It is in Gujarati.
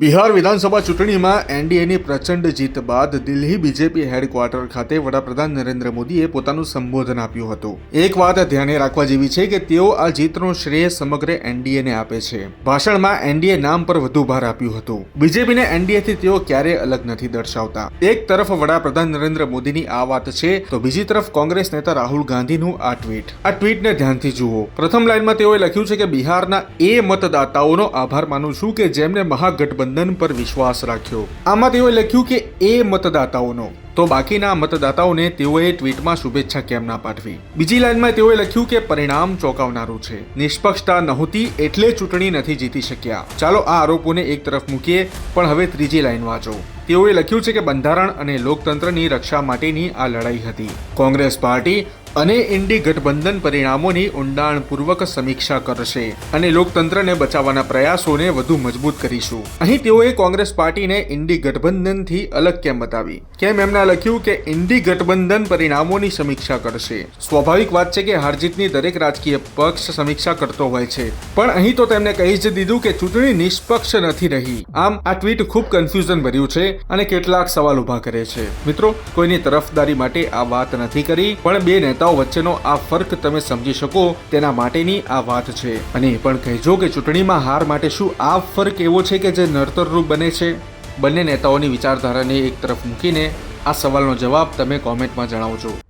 બિહાર વિધાનસભા ચૂંટણીમાં એનડીએની પ્રચંડ જીત બાદ દિલ્હી બીજેપી હેડક્વાર્ટર ખાતે વડાપ્રધાન નરેન્દ્ર મોદીએ પોતાનું સંબોધન આપ્યું હતું. એક વાત ધ્યાને રાખવા જેવી છે કે તેઓ આ જીતનો શ્રેય સમગ્ર એનડીએને આપે છે. ભાષણમાં એનડીએ નામ પર વધુ ભાર આપ્યું હતું. બીજેપીને એનડીએથી તેઓ ક્યારેય અલગ નથી દર્શાવતા. એક તરફ વડાપ્રધાન નરેન્દ્ર મોદીની આ વાત છે, તો બીજી તરફ કોંગ્રેસ નેતા રાહુલ ગાંધીનું આ ટ્વીટ. આ ટ્વીટને ધ્યાનથી જુઓ. પ્રથમ લાઇનમાં તેઓએ લખ્યું છે કે બિહારના એ મતદાતાઓનો આભાર માનું છું કે જેમને મહાગઠબંધન પર વિશ્વાસ રાખ્યો. આમાં તેઓએ લખ્યું કે એ મતદાતાઓનો. તો બાકીના મતદાતાઓને તેઓએ ટ્વીટમાં શુભેચ્છા કેમ ના પાઠવી? બીજી લાઈનમાં તેઓએ લખ્યું કે પરિણામ ચોંકાવનારું છે. નિષ્પક્ષતા નહોતી એટલે ચૂંટણી નથી જીતી શક્યા. ચાલો આ આરોપોને એક તરફ મૂકીએ, પણ હવે ત્રીજી લાઈન વાંચો. તેઓએ લખ્યું છે કે બંધારણ અને લોકતંત્રની રક્ષા માટેની આ લડાઈ હતી. કોંગ્રેસ પાર્ટી અને ઇન્ડી ગઠબંધન પરિણામોની ઊંડાણપૂર્વક સમીક્ષા કરશે અને લોકતંત્રને બચાવવાના પ્રયાસોને વધુ મજબૂત કરીશું. અહીં તેઓએ કોંગ્રેસ પાર્ટીને ઇન્ડી ગઠબંધનથી અલગ કેમ બતાવી? કેમ એમના લખ્યું કે ઇન્ડી ગઠબંધન પરિણામોની સમીક્ષા કરશે? સ્વાભાવિક વાત છે કે હારજીતની દરેક રાજકીય પક્ષ સમીક્ષા કરતો હોય છે. પણ અહીં તો તેમણે કહી જ દીધું કે ચૂંટણી નિષ્પક્ષ નથી રહી. આમ આ ટ્વીટ ખૂબ કન્ફ્યુઝન ભર્યું છે અને કેટલાક સવાલ ઊભા કરે છે. મિત્રો, કોઈની તરફદારી માટે આ વાત નથી કરી, પણ બે નેતાઓ વચ્ચેનો આ ફર્ક તમે સમજી શકો, તેના માટેની આ વાત છે. અને એ પણ કહેજો કે ચૂંટણીમાં હાર માટે શું આ ફર્ક એવો છે કે જે નડતરરૂપ બને છે? બંને નેતાઓની વિચારધારાને એક તરફ મૂકીને આ સવાલનો જવાબ તમે કોમેન્ટમાં જણાવજો.